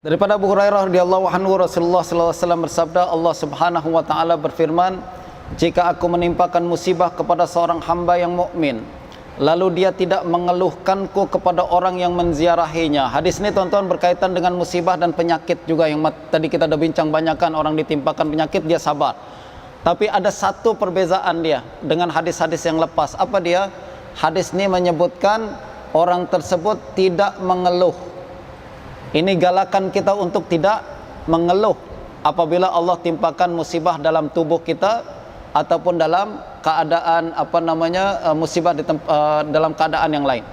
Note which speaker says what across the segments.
Speaker 1: Daripada Abu Hurairah radhiyallahu anhu Rasulullah sallallahu alaihi wasallam bersabda Allah Subhanahu wa taala berfirman jika aku menimpakan musibah kepada seorang hamba yang mukmin lalu dia tidak mengeluhkanku kepada orang yang menziarahinya hadis ini tuan-tuan berkaitan dengan musibah dan penyakit juga yang tadi kita dah bincang banyakkan orang ditimpakan penyakit dia sabar. Tapi ada satu perbezaan dia dengan hadis-hadis yang lepas. Apa dia? Hadis ini menyebutkan orang tersebut tidak mengeluh ini galakan kita untuk tidak mengeluh apabila Allah timpakan musibah dalam tubuh kita ataupun dalam keadaan apa namanya uh, musibah di uh, dalam keadaan yang lain.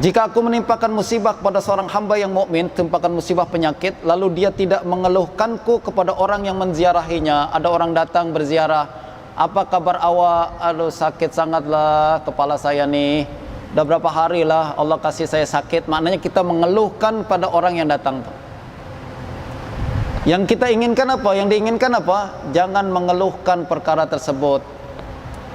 Speaker 1: Jika aku menimpakan musibah kepada seorang hamba yang mukmin, timpakan musibah penyakit, lalu dia tidak mengeluhkanku kepada orang yang menziarahinya. Ada orang datang berziarah, apa kabar awak? Aduh sakit sangatlah kepala saya nih dah berapa hari lah Allah kasih saya sakit. Maknanya kita mengeluhkan pada orang yang datang yang kita inginkan apa? Yang diinginkan apa? Jangan mengeluhkan perkara tersebut.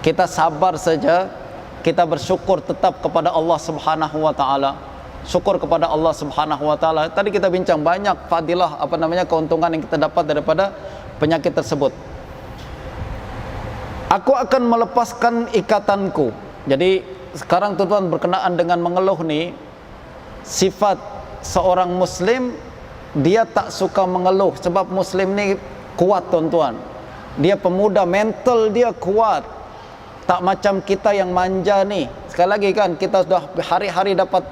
Speaker 1: Kita sabar saja. Kita bersyukur tetap kepada Allah Subhanahu wa taala. Syukur kepada Allah Subhanahu wa taala. Tadi kita bincang banyak fadilah apa namanya keuntungan yang kita dapat daripada penyakit tersebut. Aku akan melepaskan ikatanku. Jadi sekarang tuan-tuan berkenaan dengan mengeluh ni sifat seorang muslim dia tak suka mengeluh. Sebab muslim ni kuat tuan-tuan. Dia pemuda mental dia kuat. Tak macam kita yang manja ni. Sekali lagi kan kita sudah hari-hari dapat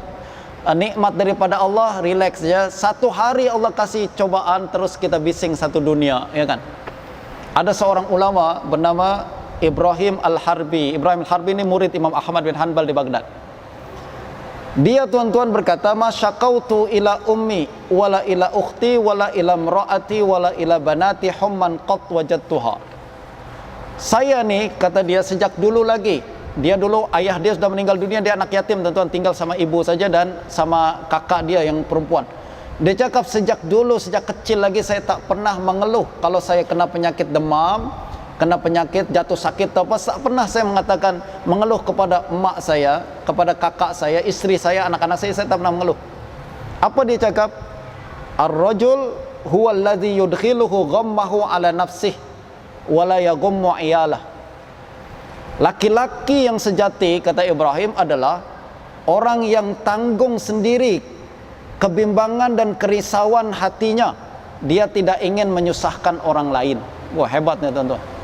Speaker 1: uh, nikmat daripada Allah relax je. Satu hari Allah kasih cobaan terus kita bising satu dunia ya kan? Ada seorang ulama bernama Ibrahim Al-Harbi. Ibrahim Al-Harbi ini murid Imam Ahmad bin Hanbal di Baghdad. Dia tuan-tuan berkata, "Masyaqautu ila ummi wala ila ukhti wala ila imraati wala ila banati humman qat wajadtuha." Saya ni kata dia sejak dulu lagi. Dia dulu ayah dia sudah meninggal dunia, dia anak yatim tuan-tuan, tinggal sama ibu saja dan sama kakak dia yang perempuan. Dia cakap sejak dulu, sejak kecil lagi saya tak pernah mengeluh kalau saya kena penyakit demam, kena penyakit, jatuh sakit atau apa, tak pernah saya mengatakan mengeluh kepada emak saya, kepada kakak saya, isteri saya, anak-anak saya, saya tak pernah mengeluh. Apa dia cakap? Ar-rajul huwa alladhi yudkhiluhu ghammahu ala nafsih wa la yaghummu iyalah. Laki-laki yang sejati kata Ibrahim adalah orang yang tanggung sendiri kebimbangan dan kerisauan hatinya. Dia tidak ingin menyusahkan orang lain. Wah hebatnya tuan-tuan.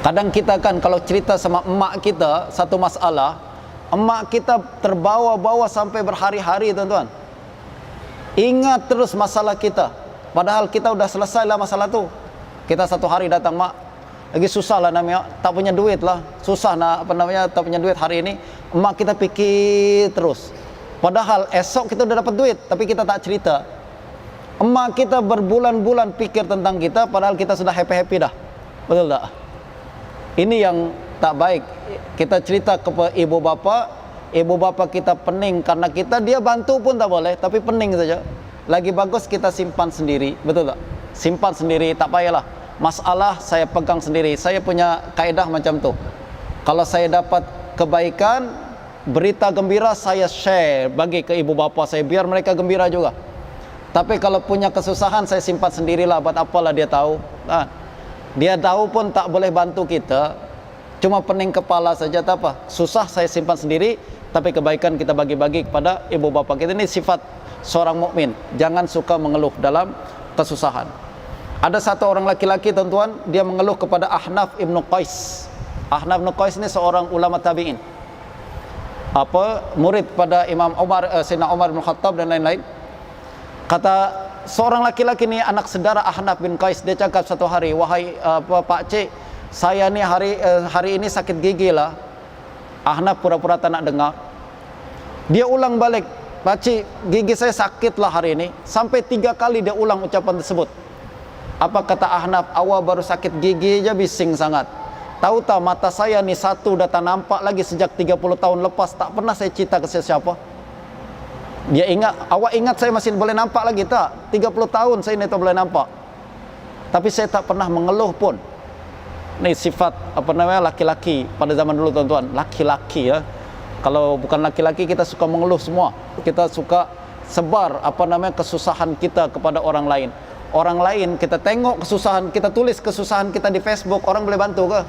Speaker 1: Kadang kita kan kalau cerita sama emak kita satu masalah, emak kita terbawa-bawa sampai berhari-hari tuan-tuan. Ingat terus masalah kita. Padahal kita sudah selesai lah masalah tu. Kita satu hari datang mak, lagi susah lah namanya, tak punya duit lah. Susah nak apa namanya, tak punya duit hari ini. Emak kita fikir terus. Padahal esok kita sudah dapat duit, tapi kita tak cerita. Emak kita berbulan-bulan pikir tentang kita, padahal kita sudah happy-happy dah. Betul tak? Ini yang tak baik. Kita cerita kepada ibu bapa, ibu bapa kita pening karena kita dia bantu pun tak boleh, tapi pening saja. Lagi bagus kita simpan sendiri, betul tak? Simpan sendiri, tak payahlah. Masalah saya pegang sendiri. Saya punya kaedah macam tu. Kalau saya dapat kebaikan, berita gembira saya share bagi ke ibu bapa saya biar mereka gembira juga. Tapi kalau punya kesusahan saya simpan sendirilah buat apalah dia tahu. Ha dia tahu pun tak boleh bantu kita. Cuma pening kepala saja tak apa. Susah saya simpan sendiri tapi kebaikan kita bagi-bagi kepada ibu bapa kita. Ini sifat seorang mukmin. Jangan suka mengeluh dalam kesusahan. Ada satu orang laki-laki tuan-tuan dia mengeluh kepada Ahnaf Ibn Qais. Ahnaf Ibn Qais ini seorang ulama tabi'in. Apa? Murid pada Imam Umar uh, Sayyidina Umar bin Khattab dan lain-lain. Kata seorang laki-laki ni anak saudara Ahnaf bin Qais dia cakap satu hari wahai apa pak cik saya ni hari uh, hari ini sakit gigi lah. Ahnaf pura-pura tak nak dengar. Dia ulang balik pak cik gigi saya sakit lah hari ini. Sampai tiga kali dia ulang ucapan tersebut. Apa kata Ahnaf? Awal baru sakit gigi aja bising sangat. Tahu tak mata saya ni satu dah tak nampak lagi sejak 30 tahun lepas tak pernah saya cerita ke siapa-siapa dia ingat, awak ingat saya masih boleh nampak lagi tak? 30 tahun saya ni tak boleh nampak. Tapi saya tak pernah mengeluh pun. Ini sifat apa namanya laki-laki pada zaman dulu tuan-tuan. Laki-laki ya. Kalau bukan laki-laki kita suka mengeluh semua. Kita suka sebar apa namanya kesusahan kita kepada orang lain. Orang lain kita tengok kesusahan, kita tulis kesusahan kita di Facebook, orang boleh bantu ke?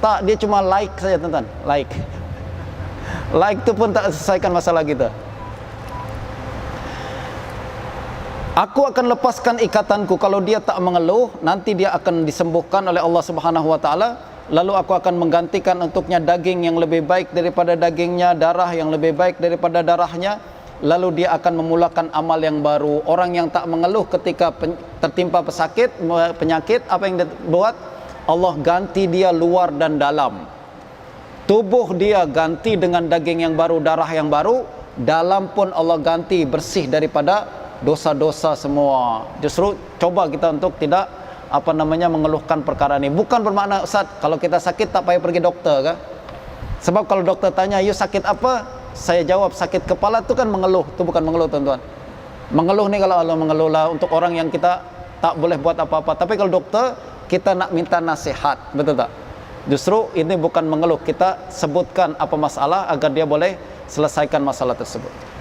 Speaker 1: Tak, dia cuma like saja tuan-tuan, like. Like tu pun tak selesaikan masalah kita. Aku akan lepaskan ikatanku kalau dia tak mengeluh, nanti dia akan disembuhkan oleh Allah Subhanahu wa taala. Lalu aku akan menggantikan untuknya daging yang lebih baik daripada dagingnya, darah yang lebih baik daripada darahnya. Lalu dia akan memulakan amal yang baru. Orang yang tak mengeluh ketika tertimpa pesakit, penyakit, apa yang dia buat? Allah ganti dia luar dan dalam. Tubuh dia ganti dengan daging yang baru, darah yang baru. Dalam pun Allah ganti bersih daripada dosa-dosa semua. Justru coba kita untuk tidak apa namanya mengeluhkan perkara ini. Bukan bermakna Ustaz, kalau kita sakit tak payah pergi doktor ke? Sebab kalau doktor tanya, "You sakit apa?" Saya jawab, "Sakit kepala itu kan mengeluh." Itu bukan mengeluh, tuan-tuan. Mengeluh ni kalau Allah mengeluh lah untuk orang yang kita tak boleh buat apa-apa. Tapi kalau doktor, kita nak minta nasihat, betul tak? Justru ini bukan mengeluh, kita sebutkan apa masalah agar dia boleh selesaikan masalah tersebut.